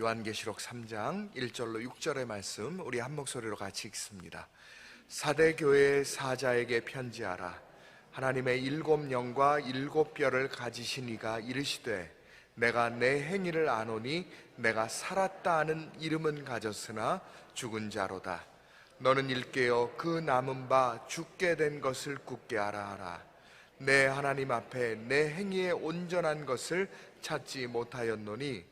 요한계시록 3장 1절로 6절의 말씀 우리 한 목소리로 같이 읽습니다. 사대 교회의 사자에게 편지하라. 하나님의 일곱 영과 일곱 뼈를 가지신 이가 이르시되 내가 내 행위를 아노니 내가 살았다 하는 이름은 가졌으나 죽은 자로다. 너는 일깨어 그 남은 바 죽게 된 것을 굳게 하라 하라. 내 하나님 앞에 내 행위의 온전한 것을 찾지 못하였노니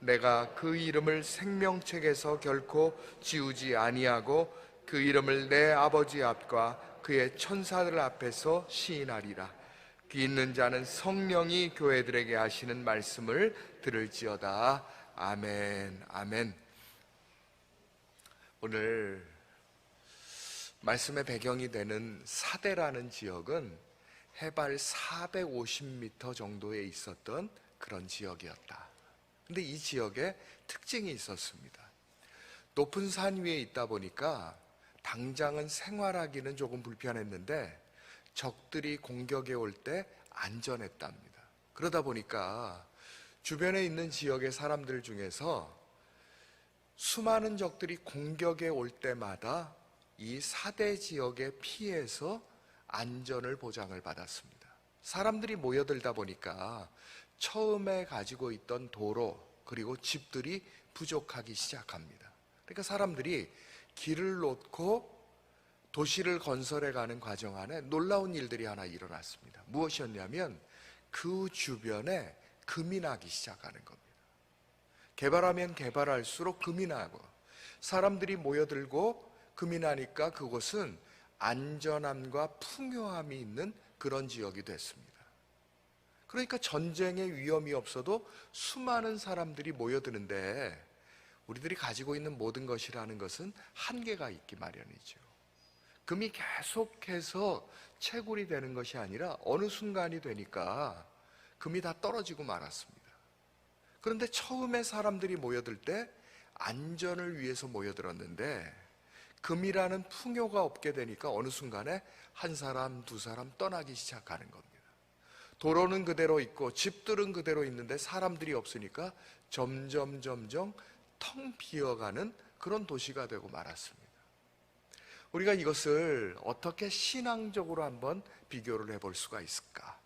내가 그 이름을 생명책에서 결코 지우지 아니하고 그 이름을 내 아버지 앞과 그의 천사들 앞에서 시인하리라. 귀 있는 자는 성령이 교회들에게 하시는 말씀을 들을지어다. 아멘. 아멘. 오늘 말씀의 배경이 되는 사대라는 지역은 해발 450m 정도에 있었던 그런 지역이었다. 근데 이 지역에 특징이 있었습니다. 높은 산 위에 있다 보니까 당장은 생활하기는 조금 불편했는데 적들이 공격해 올 때 안전했답니다. 그러다 보니까 주변에 있는 지역의 사람들 중에서 수많은 적들이 공격해 올 때마다 이 사대 지역에 피해서 안전을 보장을 받았습니다. 사람들이 모여들다 보니까 처음에 가지고 있던 도로 그리고 집들이 부족하기 시작합니다. 그러니까 사람들이 길을 놓고 도시를 건설해 가는 과정 안에 놀라운 일들이 하나 일어났습니다. 무엇이었냐면 그 주변에 금이 나기 시작하는 겁니다. 개발하면 개발할수록 금이 나고 사람들이 모여들고 금이 나니까 그곳은 안전함과 풍요함이 있는 그런 지역이 됐습니다. 그러니까 전쟁의 위험이 없어도 수많은 사람들이 모여드는데 우리들이 가지고 있는 모든 것이라는 것은 한계가 있기 마련이죠. 금이 계속해서 채굴이 되는 것이 아니라 어느 순간이 되니까 금이 다 떨어지고 말았습니다. 그런데 처음에 사람들이 모여들 때 안전을 위해서 모여들었는데 금이라는 풍요가 없게 되니까 어느 순간에 한 사람, 두 사람 떠나기 시작하는 겁니다. 도로는 그대로 있고 집들은 그대로 있는데 사람들이 없으니까 점점 점점 텅 비어가는 그런 도시가 되고 말았습니다. 우리가 이것을 어떻게 신앙적으로 한번 비교를 해볼 수가 있을까?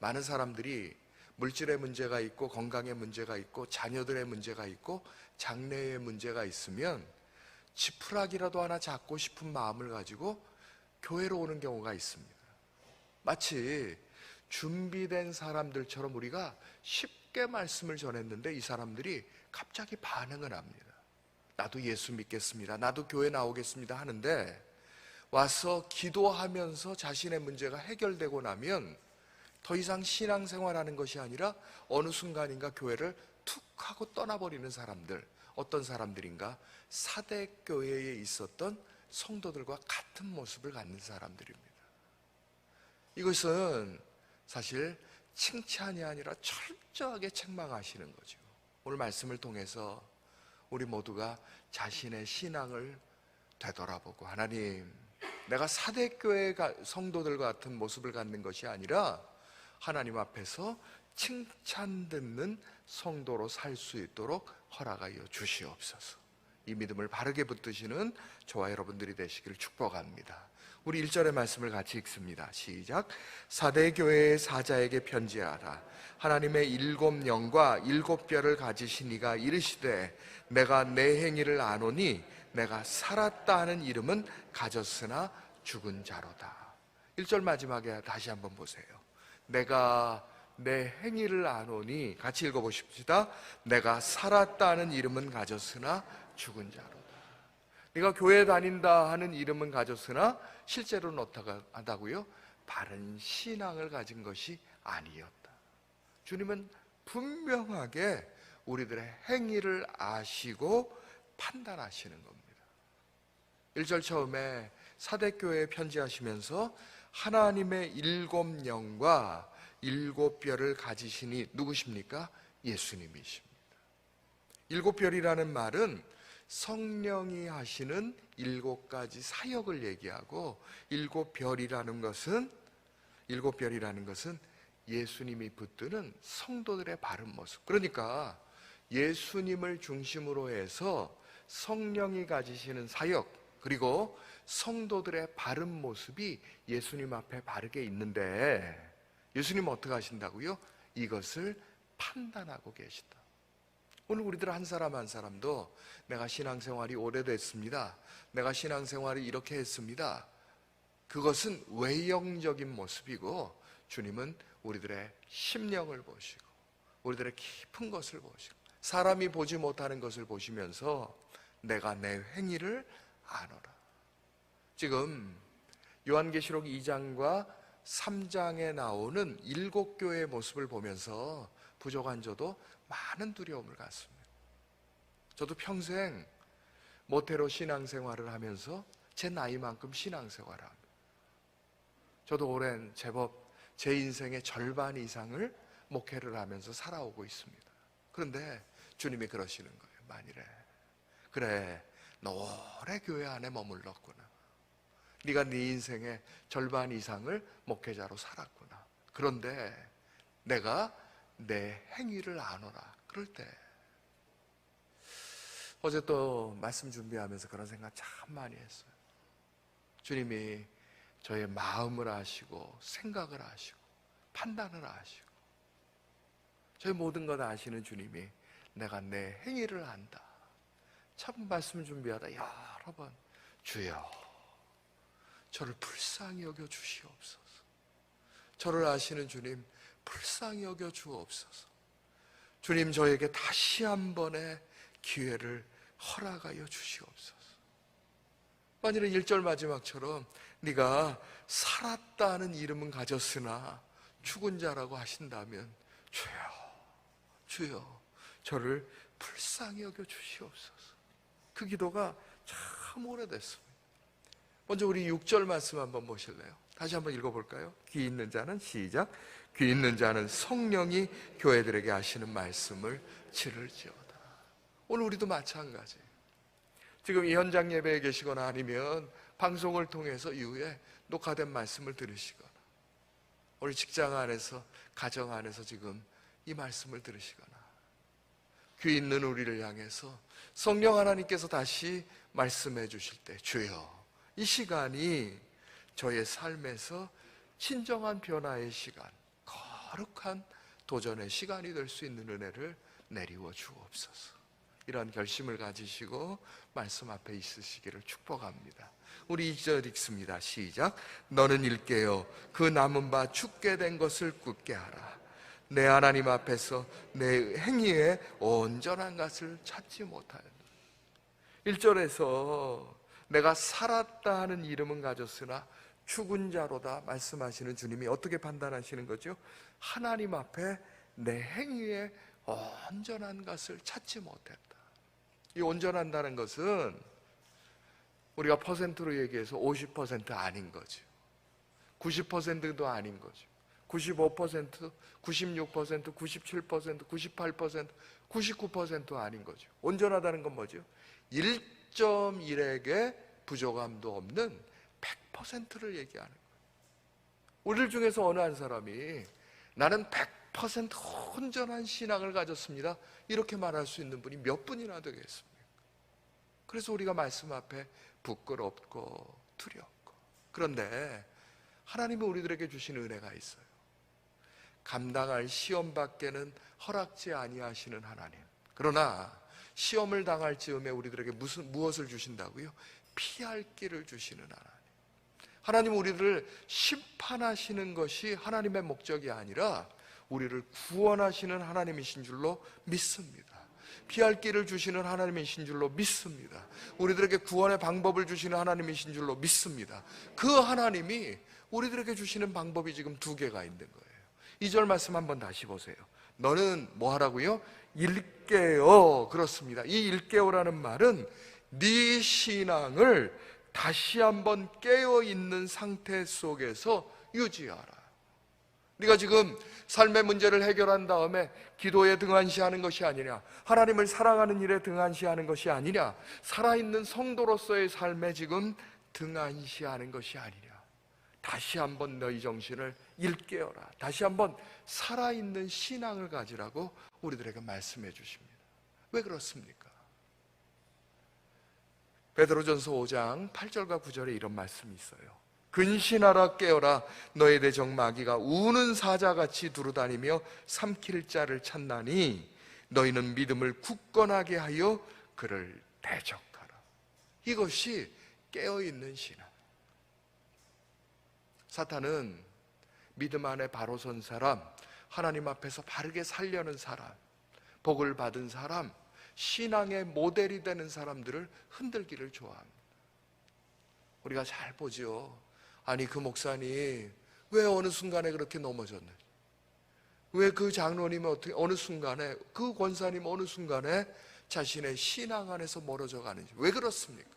많은 사람들이 물질의 문제가 있고 건강의 문제가 있고 자녀들의 문제가 있고 장래의 문제가 있으면 지푸라기라도 하나 잡고 싶은 마음을 가지고 교회로 오는 경우가 있습니다. 마치 준비된 사람들처럼 우리가 쉽게 말씀을 전했는데 이 사람들이 갑자기 반응을 합니다. 나도 예수 믿겠습니다. 나도 교회 나오겠습니다. 하는데 와서 기도하면서 자신의 문제가 해결되고 나면 더 이상 신앙생활하는 것이 아니라 어느 순간인가 교회를 툭 하고 떠나버리는 사람들. 어떤 사람들인가? 사대교회에 있었던 성도들과 같은 모습을 갖는 사람들입니다. 이것은 사실 칭찬이 아니라 철저하게 책망하시는 거죠. 오늘 말씀을 통해서 우리 모두가 자신의 신앙을 되돌아보고 하나님, 내가 사대교회 성도들 같은 모습을 갖는 것이 아니라 하나님 앞에서 칭찬 듣는 성도로 살 수 있도록 허락하여 주시옵소서. 이 믿음을 바르게 붙드시는 저와 여러분들이 되시기를 축복합니다. 우리 1절의 말씀을 같이 읽습니다. 시작. 사대 교회의 사자에게 편지하라. 하나님의 일곱 영과 일곱 뼈를 가지신 이가 이르시되 내가 내 행위를 아노니 내가 살았다 하는 이름은 가졌으나 죽은 자로다. 1절 마지막에 다시 한번 보세요. 내가 내 행위를 아노니 같이 읽어 보십시다. 내가 살았다 하는 이름은 가졌으나 죽은 자로다. 네가 교회 다닌다 하는 이름은 가졌으나 실제로는 어떠하다고요? 바른 신앙을 가진 것이 아니었다. 주님은 분명하게 우리들의 행위를 아시고 판단하시는 겁니다. 1절 처음에 사대교회에 편지하시면서 하나님의 일곱 영과 일곱 별을 가지시니 누구십니까? 예수님이십니다. 일곱 별이라는 말은 성령이 하시는 일곱 가지 사역을 얘기하고 일곱 별이라는 것은 일곱 별이라는 것은 예수님이 붙드는 성도들의 바른 모습. 그러니까 예수님을 중심으로 해서 성령이 가지시는 사역 그리고 성도들의 바른 모습이 예수님 앞에 바르게 있는데 예수님 어떻게 하신다고요? 이것을 판단하고 계시다. 오늘 우리들 한 사람 한 사람도 내가 신앙생활이 오래됐습니다. 내가 신앙생활을 이렇게 했습니다. 그것은 외형적인 모습이고 주님은 우리들의 심령을 보시고 우리들의 깊은 것을 보시고 사람이 보지 못하는 것을 보시면서 내가 내 행위를 아노라. 지금 요한계시록 2장과 3장에 나오는 일곱 교회의 모습을 보면서 부족한 저도 많은 두려움을 갖습니다. 저도 평생 모태로 신앙생활을 하면서 제 나이만큼 신앙생활을 합니다. 저도 오랜 제법 제 인생의 절반 이상을 목회를 하면서 살아오고 있습니다. 그런데 주님이 그러시는 거예요. 만일에 그래 너 오래 교회 안에 머물렀구나. 네가 네 인생의 절반 이상을 목회자로 살았구나. 그런데 내가 내 행위를 아노라. 그럴 때 어제 또 말씀 준비하면서 그런 생각 참 많이 했어요. 주님이 저의 마음을 아시고 생각을 아시고 판단을 아시고 저의 모든 것 아시는 주님이 내가 내 행위를 안다. 참 말씀 준비하다 여러 번 주여 저를 불쌍히 여겨 주시옵소서. 저를 아시는 주님 불쌍히 여겨 주옵소서. 주님 저에게 다시 한 번의 기회를 허락하여 주시옵소서. 만일에 1절 마지막처럼 네가 살았다는 이름은 가졌으나 죽은 자라고 하신다면 주여 주여 저를 불쌍히 여겨 주시옵소서. 그 기도가 참 오래됐습니다. 먼저 우리 6절 말씀 한번 보실래요? 다시 한번 읽어볼까요? 귀 있는 자는 시작. 귀 있는 자는 성령이 교회들에게 하시는 말씀을 들을지어다. 오늘 우리도 마찬가지. 지금 이 현장 예배에 계시거나 아니면 방송을 통해서 이후에 녹화된 말씀을 들으시거나 우리 직장 안에서 가정 안에서 지금 이 말씀을 들으시거나 귀 있는 우리를 향해서 성령 하나님께서 다시 말씀해 주실 때 주여 이 시간이 저의 삶에서 진정한 변화의 시간, 거룩한 도전의 시간이 될 수 있는 은혜를 내리워 주옵소서. 이런 결심을 가지시고 말씀 앞에 있으시기를 축복합니다. 우리 2절 읽습니다. 시작. 너는 일깨어 그 남은 바 죽게 된 것을 굳게 하라. 내 하나님 앞에서 내 행위에 온전한 것을 찾지 못하였다. 1절에서 내가 살았다 하는 이름은 가졌으나 죽은 자로다 말씀하시는 주님이 어떻게 판단하시는 거죠? 하나님 앞에 내 행위에 온전한 것을 찾지 못했다. 이 온전한다는 것은 우리가 퍼센트로 얘기해서 50% 아닌 거죠. 90%도 아닌 거죠. 95%, 96%, 97%, 98%, 99% 아닌 거죠. 온전하다는 건 뭐죠? 1.1에게 부족함도 없는 100%를 얘기하는 거예요. 우리들 중에서 어느 한 사람이 나는 100% 온전한 신앙을 가졌습니다. 이렇게 말할 수 있는 분이 몇 분이나 되겠습니까? 그래서 우리가 말씀 앞에 부끄럽고 두렵고 그런데 하나님이 우리들에게 주신 은혜가 있어요. 감당할 시험 밖에는 허락지 아니하시는 하나님. 그러나 시험을 당할 즈음에 우리들에게 무슨 무엇을 주신다고요? 피할 길을 주시는 하나님. 하나님 우리를 심판하시는 것이 하나님의 목적이 아니라 우리를 구원하시는 하나님이신 줄로 믿습니다. 피할 길을 주시는 하나님이신 줄로 믿습니다. 우리들에게 구원의 방법을 주시는 하나님이신 줄로 믿습니다. 그 하나님이 우리들에게 주시는 방법이 지금 두 개가 있는 거예요. 이 절 말씀 한번 다시 보세요. 너는 뭐 하라고요? 일깨어 그렇습니다. 이 일깨어라는 말은 네 신앙을 다시 한번 깨어 있는 상태 속에서 유지하라. 네가 지금 삶의 문제를 해결한 다음에 기도에 등한시하는 것이 아니냐, 하나님을 사랑하는 일에 등한시하는 것이 아니냐, 살아있는 성도로서의 삶에 지금 등한시하는 것이 아니냐. 다시 한번 너희 정신을 일깨어라. 다시 한번 살아있는 신앙을 가지라고 우리들에게 말씀해 주십니다. 왜 그렇습니까? 베드로전서 5장 8절과 9절에 이런 말씀이 있어요. 근신하라 깨어라 너의 대적 마귀가 우는 사자같이 두루다니며 삼킬 자를 찾나니 너희는 믿음을 굳건하게 하여 그를 대적하라. 이것이 깨어 있는 신앙. 사탄은 믿음 안에 바로 선 사람, 하나님 앞에서 바르게 살려는 사람, 복을 받은 사람, 신앙의 모델이 되는 사람들을 흔들기를 좋아합니다. 우리가 잘 보죠. 아니 그 목사님 왜 어느 순간에 그렇게 넘어졌는지, 왜그 장로님이 어떻게 어느 순간에 그 권사님 어느 순간에 자신의 신앙 안에서 멀어져 가는지 왜 그렇습니까?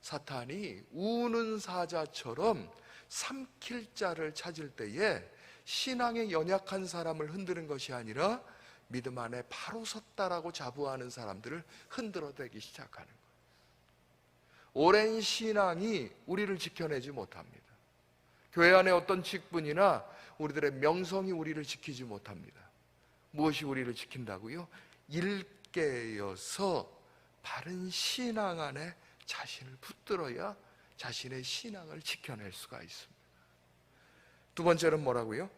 사탄이 우는 사자처럼 삼킬 자를 찾을 때에 신앙에 연약한 사람을 흔드는 것이 아니라 믿음 안에 바로 섰다라고 자부하는 사람들을 흔들어대기 시작하는 거예요. 오랜 신앙이 우리를 지켜내지 못합니다. 교회 안에 어떤 직분이나 우리들의 명성이 우리를 지키지 못합니다. 무엇이 우리를 지킨다고요? 일깨여서 바른 신앙 안에 자신을 붙들어야 자신의 신앙을 지켜낼 수가 있습니다. 두 번째는 뭐라고요?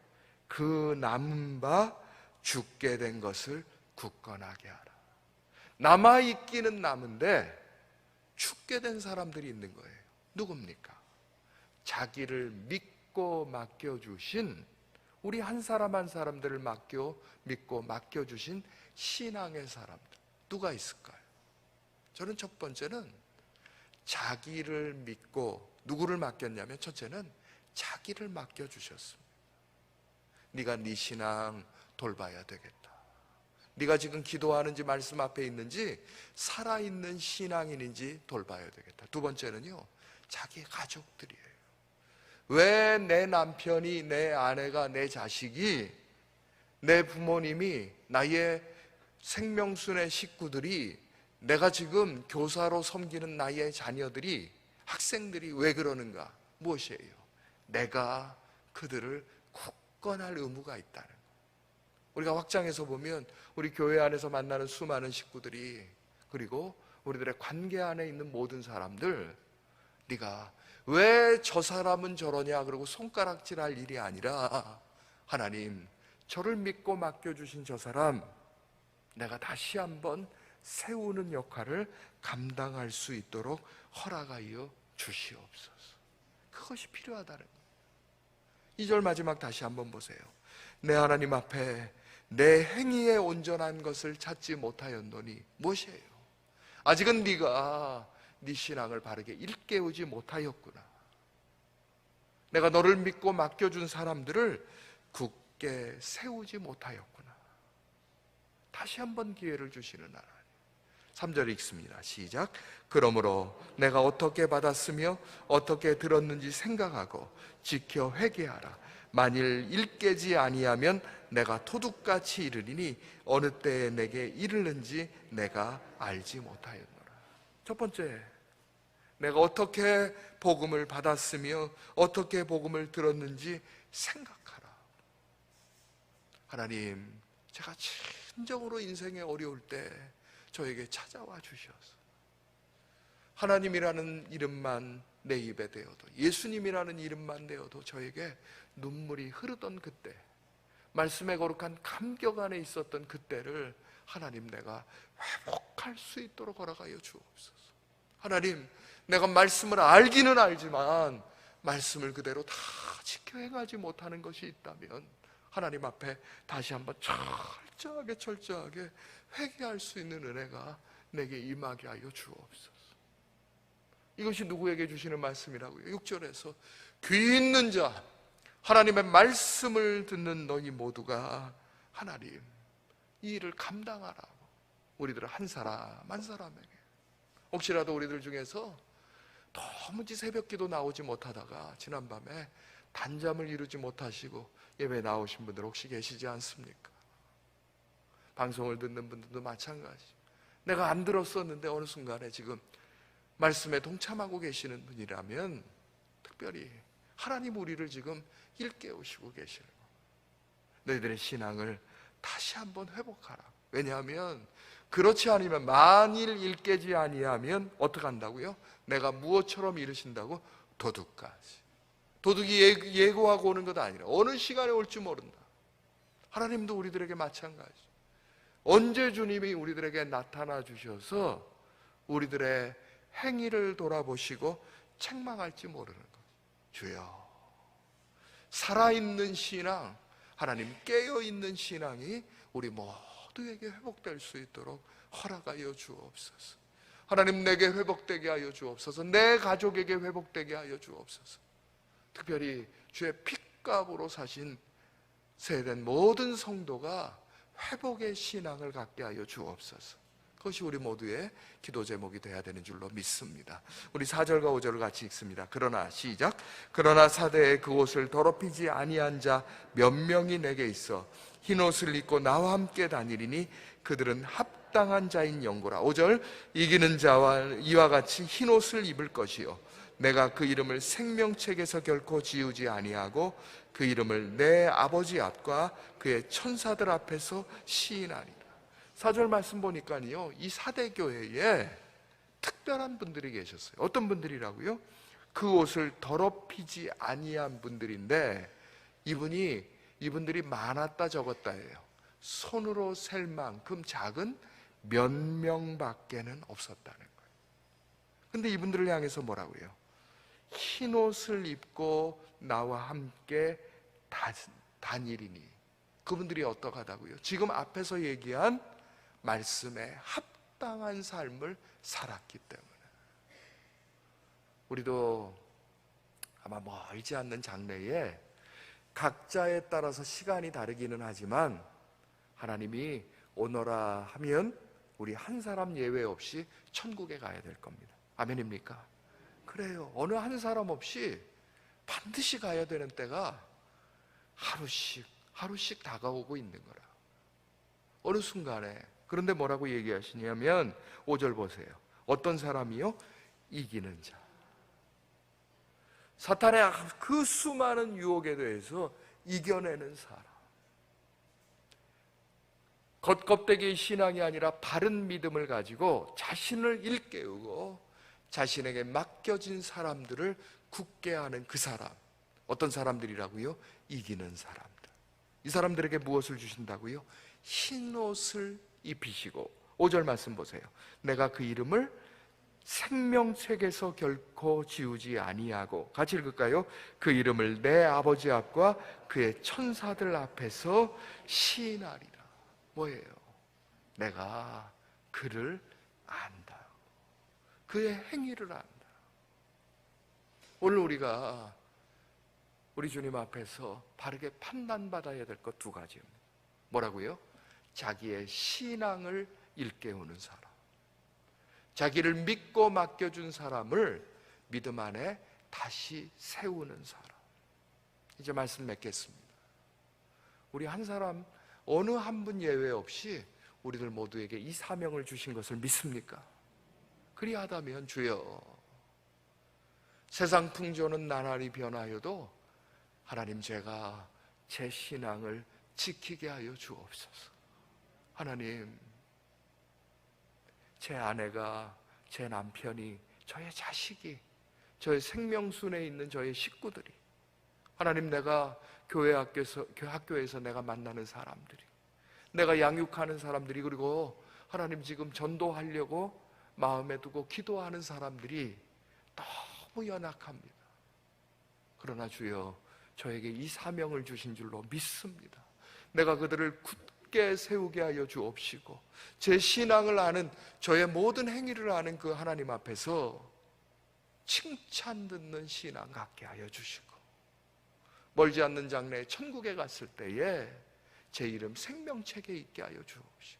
그 남은 바 죽게 된 것을 굳건하게 하라. 남아 있기는 남은데 죽게 된 사람들이 있는 거예요. 누굽니까? 자기를 믿고 맡겨 주신 우리 한 사람 한 사람들을 맡겨 믿고 맡겨 주신 신앙의 사람들 누가 있을까요? 저는 첫 번째는 자기를 믿고 누구를 맡겼냐면 첫째는 자기를 맡겨 주셨습니다. 네가 네 신앙 돌봐야 되겠다. 네가 지금 기도하는지 말씀 앞에 있는지 살아있는 신앙인인지 돌봐야 되겠다. 두 번째는요. 자기 가족들이에요. 왜 내 남편이 내 아내가 내 자식이 내 부모님이 나의 생명순의 식구들이 내가 지금 교사로 섬기는 나의 자녀들이 학생들이 왜 그러는가? 무엇이에요? 내가 그들을 굳건할 의무가 있다는 거. 우리가 확장해서 보면 우리 교회 안에서 만나는 수많은 식구들이 그리고 우리들의 관계 안에 있는 모든 사람들 네가 왜 저 사람은 저러냐 그러고 손가락질할 일이 아니라 하나님 저를 믿고 맡겨 주신 저 사람 내가 다시 한번 세우는 역할을 감당할 수 있도록 허락하여 주시옵소서. 그것이 필요하다는 거예요. 2절 마지막 다시 한번 보세요. 내 하나님 앞에 내 행위에 온전한 것을 찾지 못하였노니 무엇이에요? 아직은 네가 네 신앙을 바르게 일깨우지 못하였구나. 내가 너를 믿고 맡겨준 사람들을 굳게 세우지 못하였구나. 다시 한번 기회를 주시는 하나님. 3절 읽습니다. 시작. 그러므로 내가 어떻게 받았으며 어떻게 들었는지 생각하고 지켜 회개하라. 만일 일깨지 아니하면 내가 도둑같이 이르리니 어느 때에 내게 이르는지 내가 알지 못하였노라. 첫 번째, 내가 어떻게 복음을 받았으며 어떻게 복음을 들었는지 생각하라. 하나님, 제가 진정으로 인생에 어려울 때 저에게 찾아와 주셔서 하나님이라는 이름만 내 입에 대어도 예수님이라는 이름만 대어도 저에게 눈물이 흐르던 그때 말씀에 거룩한 감격 안에 있었던 그때를 하나님 내가 회복할 수 있도록 허락하여 주옵소서. 하나님, 내가 말씀을 알기는 알지만 말씀을 그대로 다 지켜 행하지 못하는 것이 있다면 하나님 앞에 다시 한번 철저하게 철저하게 회개할 수 있는 은혜가 내게 임하게 하여 주옵소서. 이것이 누구에게 주시는 말씀이라고요? 6절에서 귀 있는 자 하나님의 말씀을 듣는 너희 모두가 하나님 이 일을 감당하라고 우리들 한 사람 한 사람에게 혹시라도 우리들 중에서 도무지 새벽기도 나오지 못하다가 지난밤에 단잠을 이루지 못하시고 예배 나오신 분들 혹시 계시지 않습니까? 방송을 듣는 분들도 마찬가지. 내가 안 들었었는데 어느 순간에 지금 말씀에 동참하고 계시는 분이라면 특별히 하나님 우리를 지금 일깨우시고 계시는 거. 너희들의 신앙을 다시 한번 회복하라. 왜냐하면 그렇지 않으면 만일 일깨지 아니하면 어떻게 한다고요? 내가 무엇처럼 이르신다고 도둑까지. 도둑이 예- 예고하고 오는 것 아니라 어느 시간에 올지 모른다. 하나님도 우리들에게 마찬가지. 언제 주님이 우리들에게 나타나 주셔서 우리들의 행위를 돌아보시고 책망할지 모르는 것. 주여. 살아있는 신앙, 하나님 깨어있는 신앙이 우리 모두에게 회복될 수 있도록 허락하여 주옵소서. 하나님 내게 회복되게 하여 주옵소서. 내 가족에게 회복되게 하여 주옵소서. 특별히 주의 핏값으로 사신 세된 모든 성도가 회복의 신앙을 갖게 하여 주옵소서. 그것이 우리 모두의 기도 제목이 되어야 되는 줄로 믿습니다. 우리 4절과 5절을 같이 읽습니다. 그러나 시작. 그러나 사대에 그 옷을 더럽히지 아니한 자 몇 명이 내게 있어 흰 옷을 입고 나와 함께 다니리니 그들은 합당한 자인 영고라. 5절 이기는 자와 이와 같이 흰 옷을 입을 것이요 내가 그 이름을 생명책에서 결코 지우지 아니하고 그 이름을 내 아버지 앞과 그의 천사들 앞에서 시인하리라. 사절 말씀 보니까요, 이 사대 교회에 특별한 분들이 계셨어요. 어떤 분들이라고요? 그 옷을 더럽히지 아니한 분들인데 이분이 이분들이 많았다 적었다예요. 손으로 셀 만큼 작은 몇 명밖에는 없었다는 거예요. 근데 이분들을 향해서 뭐라고요? 흰 옷을 입고 나와 함께 다, 다니리니 그분들이 어떡하다고요? 지금 앞에서 얘기한 말씀에 합당한 삶을 살았기 때문에 우리도 아마 멀지 않는 장래에 각자에 따라서 시간이 다르기는 하지만 하나님이 오너라 하면 우리 한 사람 예외 없이 천국에 가야 될 겁니다. 아멘입니까? 그래요. 어느 한 사람 없이 반드시 가야 되는 때가 하루씩, 하루씩 다가오고 있는 거라. 어느 순간에. 그런데 뭐라고 얘기하시냐면, 5절 보세요. 어떤 사람이요? 이기는 자. 사탄의 그 수많은 유혹에 대해서 이겨내는 사람. 겉껍데기 신앙이 아니라 바른 믿음을 가지고 자신을 일깨우고 자신에게 맡겨진 사람들을 굳게 하는 그 사람. 어떤 사람들이라고요? 이기는 사람들. 이 사람들에게 무엇을 주신다고요? 흰 옷을 입히시고 5절 말씀 보세요. 내가 그 이름을 생명책에서 결코 지우지 아니하고 같이 읽을까요? 그 이름을 내 아버지 앞과 그의 천사들 앞에서 시인하리라. 뭐예요? 내가 그를 안다. 그의 행위를 안다. 오늘 우리가 우리 주님 앞에서 바르게 판단받아야 될 것 두 가지입니다. 뭐라고요? 자기의 신앙을 일깨우는 사람. 자기를 믿고 맡겨준 사람을 믿음 안에 다시 세우는 사람. 이제 말씀 맺겠습니다. 우리 한 사람, 어느 한 분 예외 없이 우리들 모두에게 이 사명을 주신 것을 믿습니까? 그리하다면 주여, 세상 풍조는 나날이 변하여도 하나님 제가 제 신앙을 지키게 하여 주옵소서. 하나님, 제 아내가, 제 남편이, 저의 자식이, 저의 생명순에 있는 저의 식구들이, 하나님 내가 교회 학교에서, 학교에서 내가 만나는 사람들이, 내가 양육하는 사람들이, 그리고 하나님 지금 전도하려고 마음에 두고 기도하는 사람들이 너무 연약합니다. 그러나 주여, 저에게 이 사명을 주신 줄로 믿습니다. 내가 그들을 굳게 세우게 하여 주옵시고 제 신앙을 아는 저의 모든 행위를 아는 그 하나님 앞에서 칭찬 듣는 신앙 갖게 하여 주시고 멀지 않는 장래에 천국에 갔을 때에 제 이름 생명책에 있게 하여 주옵시고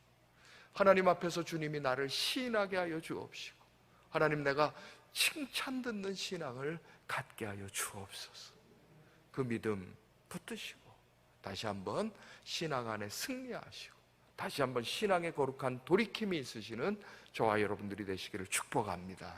하나님 앞에서 주님이 나를 시인하게 하여 주옵시고 하나님 내가 칭찬 듣는 신앙을 갖게 하여 주옵소서. 그 믿음 붙드시고 다시 한번 신앙 안에 승리하시고 다시 한번 신앙의 거룩한 돌이킴이 있으시는 저와 여러분들이 되시기를 축복합니다